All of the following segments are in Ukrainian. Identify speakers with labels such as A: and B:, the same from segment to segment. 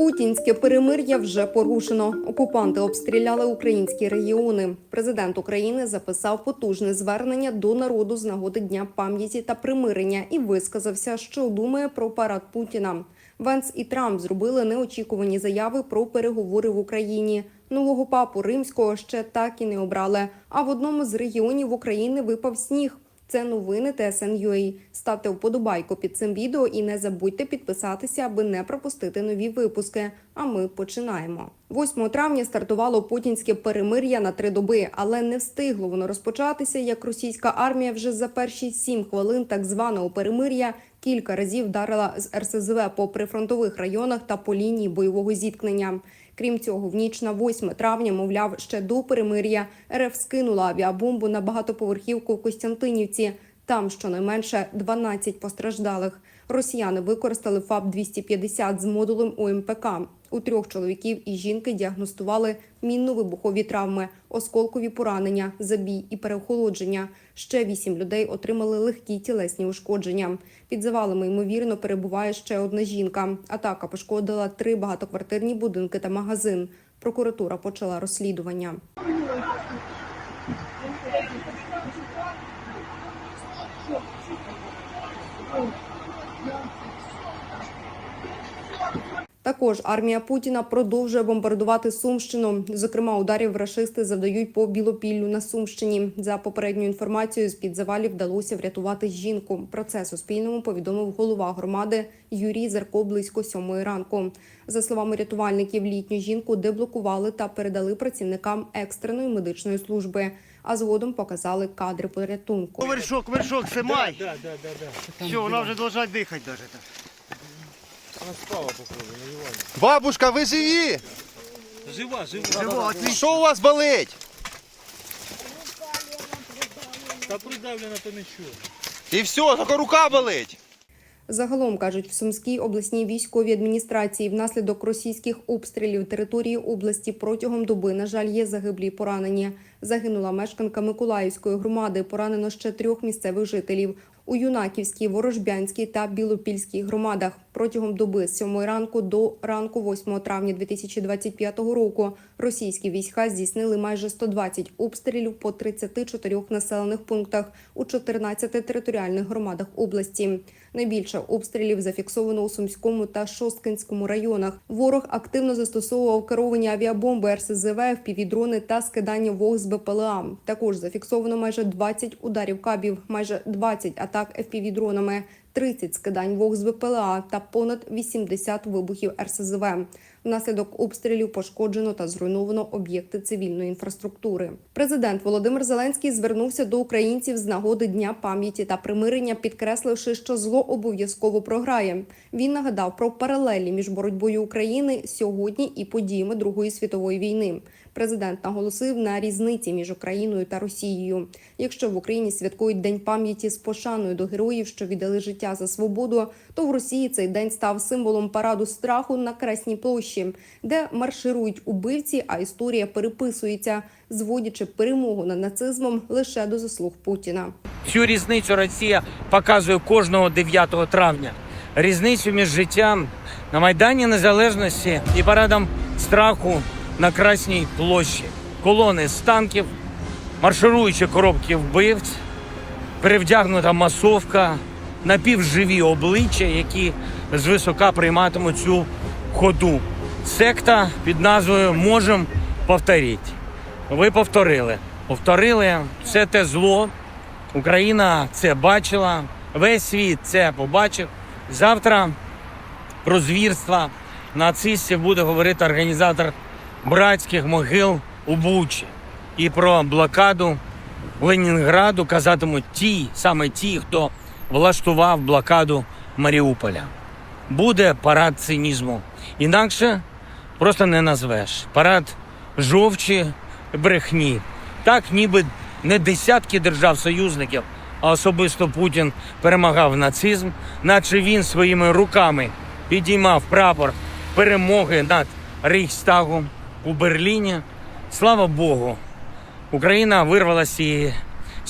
A: Путінське перемир'я вже порушено. Окупанти обстріляли українські регіони. Президент України записав потужне звернення до народу з нагоди Дня пам'яті та примирення і висказався, що думає про парад Путіна. Венс і Трамп зробили неочікувані заяви про переговори в Україні. Нового папу римського ще так і не обрали. А в одному з регіонів України випав сніг. Це новини TSN.ua. Ставте вподобайку під цим відео і не забудьте підписатися, аби не пропустити нові випуски. А ми починаємо. 8 травня стартувало путінське перемир'я на три доби, але не встигло воно розпочатися, як російська армія вже за перші сім хвилин так званого перемир'я кілька разів вдарила з РСЗВ по прифронтових районах та по лінії бойового зіткнення. Крім цього, в ніч на 8 травня, мовляв, ще до перемир'я РФ скинула авіабомбу на багатоповерхівку в Костянтинівці. Там щонайменше 12 постраждалих. Росіяни використали ФАБ-250 з модулем УМПК. У трьох чоловіків і жінки діагностували мінно-вибухові травми, осколкові поранення, забій і переохолодження. Ще вісім людей отримали легкі тілесні ушкодження. Під завалами ймовірно перебуває ще одна жінка. Атака пошкодила три багатоквартирні будинки та магазин. Прокуратура почала розслідування. Також армія Путіна продовжує бомбардувати Сумщину. Зокрема, ударів рашисти завдають по Білопіллю на Сумщині. За попередньою інформацією, з під завалів вдалося врятувати жінку. Про це Суспільному повідомив голова громади Юрій Зерко близько сьомої ранку. За словами рятувальників, літню жінку деблокували та передали працівникам екстреної медичної служби. А згодом показали кадри порятунку.
B: Вершок, вершок, снимай.
C: Да, да, да, да.
B: Все, вона вже дихати так.
C: Она спала, походу, на диване.
D: Бабушка, ви живі?
C: Жива, жива.
B: Отлично.
D: Що у вас болить?
C: Та придавлена то нічого.
D: І все, тільки рука болить.
A: Загалом кажуть в Сумській обласній військовій адміністрації внаслідок російських обстрілів території області протягом доби, на жаль, є загиблі поранені. Загинула мешканка Миколаївської громади. Поранено ще трьох місцевих жителів. У Юнаківській, Ворожбянській та Білопільській громадах протягом доби з 7 ранку до ранку 8 травня 2025 року російські війська здійснили майже 120 обстрілів по 34 населених пунктах у 14 територіальних громадах області. Найбільше обстрілів зафіксовано у Сумському та Шосткинському районах. Ворог активно застосовував керовані авіабомби РСЗВ, впівдрони та скидання вог з БПЛА. Також зафіксовано майже 20 ударів кабів, майже 20 атак FPV-дронами, 30 скидань вог з ВПЛА та понад 80 вибухів РСЗВ. Внаслідок обстрілів пошкоджено та зруйновано об'єкти цивільної інфраструктури. Президент Володимир Зеленський звернувся до українців з нагоди Дня пам'яті та примирення, підкресливши, що зло обов'язково програє. Він нагадав про паралелі між боротьбою України сьогодні і подіями Другої світової війни. Президент наголосив на різниці між Україною та Росією. Якщо в Україні святкують День пам'яті з пошаною до героїв, що віддали життя за свободу, то в Росії цей день став символом параду страху на Красній площі, де марширують убивці, а історія переписується, зводячи перемогу над нацизмом лише до заслуг Путіна.
E: Цю різницю Росія показує кожного 9 травня. Різницю між життям на Майдані Незалежності і парадом страху на Красній площі. Колони з танків, маршируючі коробки вбивць, перевдягнута масовка, напівживі обличчя, які звисока прийматимуть цю ходу. Секта під назвою Можем повторити. Ви повторили. Повторили все те зло, Україна це бачила, весь світ це побачив. Завтра про звірства нацистів буде говорити організатор братських могил у Бучі. І про блокаду Ленінграду казатимуть ті, саме ті, хто влаштував блокаду Маріуполя. Буде парад цинізму. Інакше просто не назвеш. Парад жовчі брехні. Так, ніби не десятки держав-союзників, а особисто Путін перемагав нацизм, наче він своїми руками підіймав прапор перемоги над Рейхстагом у Берліні. Слава Богу, Україна вирвалася цієї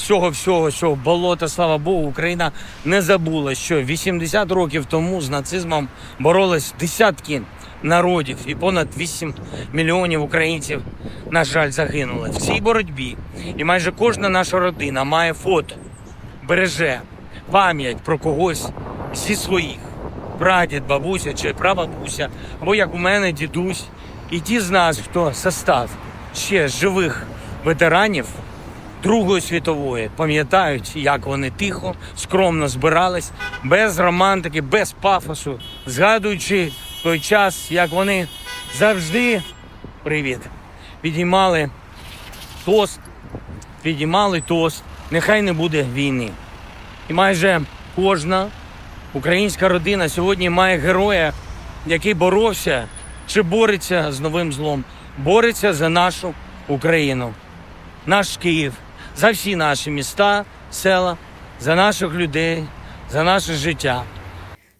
E: цього всього, цього болота, слава Богу, Україна не забула, що 80 років тому з нацизмом боролись десятки народів і понад 8 мільйонів українців, на жаль, загинули в цій боротьбі. І майже кожна наша родина має фото, береже пам'ять про когось зі своїх прадід, бабуся чи прабабуся, або як у мене дідусь, і ті з нас, хто состав ще живих ветеранів Другої світової, пам'ятають, як вони тихо, скромно збирались, без романтики, без пафосу, згадуючи той час, як вони завжди привіт, підіймали тост, підіймали тост, нехай не буде війни. І майже кожна українська родина сьогодні має героя, який боровся чи бореться з новим злом, бореться за нашу Україну, наш Київ, за всі наші міста, села, за наших людей, за наше життя.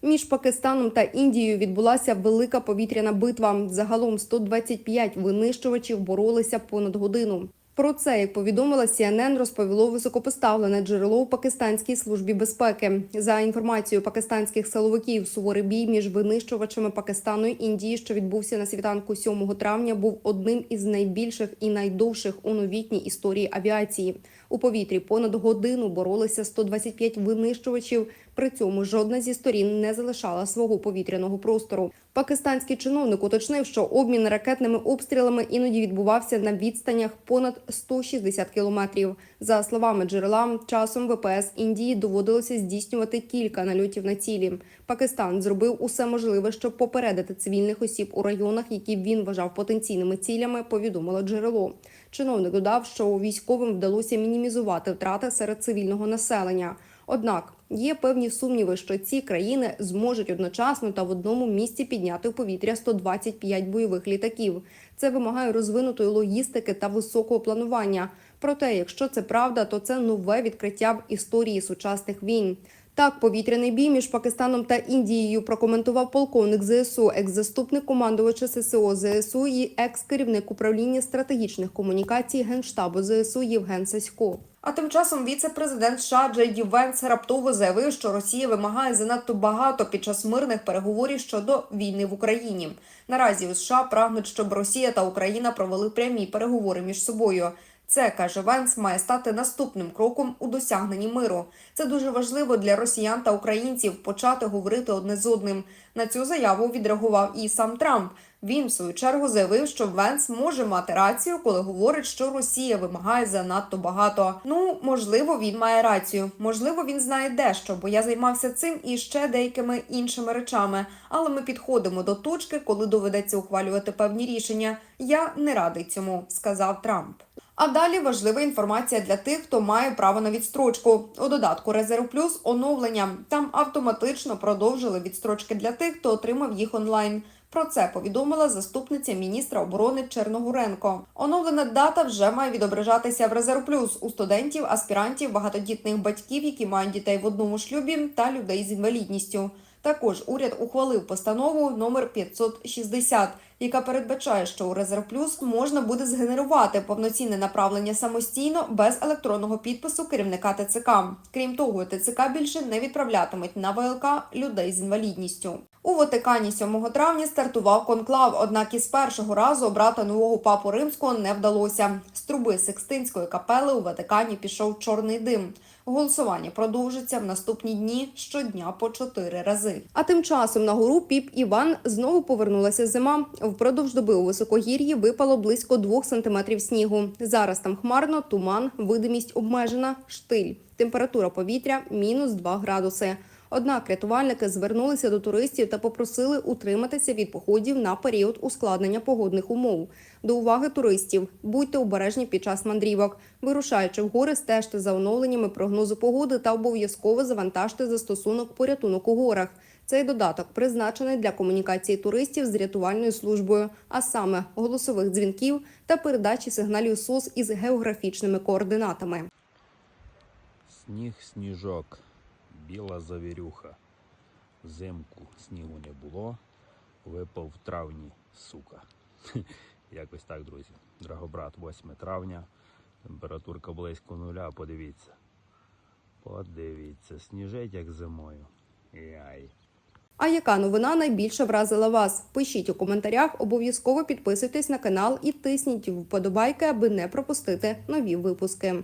A: Між Пакистаном та Індією відбулася велика повітряна битва. Загалом 125 винищувачів боролися понад годину. Про це, як повідомила CNN, розповіло високопоставлене джерело у пакистанській службі безпеки. За інформацією пакистанських силовиків, суворий бій між винищувачами Пакистану і Індії, що відбувся на світанку 7 травня, був одним із найбільших і найдовших у новітній історії авіації. У повітрі понад годину боролися 125 винищувачів. При цьому жодна зі сторін не залишала свого повітряного простору. Пакистанський чиновник уточнив, що обмін ракетними обстрілами іноді відбувався на відстанях понад 160 кілометрів. За словами джерела, часом ВПС Індії доводилося здійснювати кілька нальотів на цілі. Пакистан зробив усе можливе, щоб попередити цивільних осіб у районах, які він вважав потенційними цілями. Повідомило джерело. Чиновник додав, що військовим вдалося мінімізувати втрати серед цивільного населення. Однак є певні сумніви, що ці країни зможуть одночасно та в одному місці підняти в повітря 125 бойових літаків. Це вимагає розвинутої логістики та високого планування. Проте, якщо це правда, то це нове відкриття в історії сучасних війн. Так, повітряний бій між Пакистаном та Індією прокоментував полковник ЗСУ, екс-заступник командувача ССО ЗСУ і екс-керівник управління стратегічних комунікацій Генштабу ЗСУ Євген Сасько. А тим часом віце-президент США Джей Венс раптово заявив, що Росія вимагає занадто багато під час мирних переговорів щодо війни в Україні. Наразі у США прагнуть, щоб Росія та Україна провели прямі переговори між собою. Це каже Венс, має стати наступним кроком у досягненні миру. Це дуже важливо для росіян та українців почати говорити одне з одним. На цю заяву відреагував і сам Трамп. Він в свою чергу заявив, що Венс може мати рацію, коли говорить, що Росія вимагає занадто багато. Ну можливо, він має рацію. Можливо, він знає дещо, бо я займався цим і ще деякими іншими речами. Але ми підходимо до точки, коли доведеться ухвалювати певні рішення. Я не радий цьому, сказав Трамп. А далі важлива інформація для тих, хто має право на відстрочку. У додатку Резерв Плюс оновлення. Там автоматично продовжили відстрочки для тих, хто отримав їх онлайн. Про це повідомила заступниця міністра оборони Черногоренко. Оновлена дата вже має відображатися в Резерв Плюс у студентів, аспірантів, багатодітних батьків, які мають дітей в одному шлюбі, та людей з інвалідністю. Також уряд ухвалив постанову номер 560, яка передбачає, що у Резерв Плюс можна буде згенерувати повноцінне направлення самостійно без електронного підпису керівника ТЦК. Крім того, ТЦК більше не відправлятимуть на ВЛК людей з інвалідністю. У Ватикані 7 травня стартував конклав, однак із першого разу обрати нового папу римського не вдалося. З труби Секстинської капели у Ватикані пішов чорний дим. Голосування продовжиться в наступні дні щодня по чотири рази. А тим часом на гору Піп Іван знову повернулася зима. Впродовж доби у високогір'ї випало близько двох сантиметрів снігу. Зараз там хмарно, туман, видимість обмежена, штиль. Температура повітря мінус 2 градуси. Однак рятувальники звернулися до туристів та попросили утриматися від походів на період ускладнення погодних умов. До уваги туристів будьте обережні під час мандрівок. Вирушаючи в гори, стежте за оновленнями прогнозу погоди та обов'язково завантажте застосунок порятунок у горах. Цей додаток призначений для комунікації туристів з рятувальною службою, а саме голосових дзвінків та передачі сигналів СОС із географічними координатами.
F: Сніг, сніжок, біла завірюха. Зимку снігу не було, випав в травні, сука. Якось так, друзі. Драгобрат, 8 травня. Температурка близько нуля, подивіться. Подивіться, сніжить як зимою. Яй.
A: А яка новина найбільше вразила вас? Пишіть у коментарях, обов'язково підписуйтесь на канал і тисніть вподобайки, аби не пропустити нові випуски.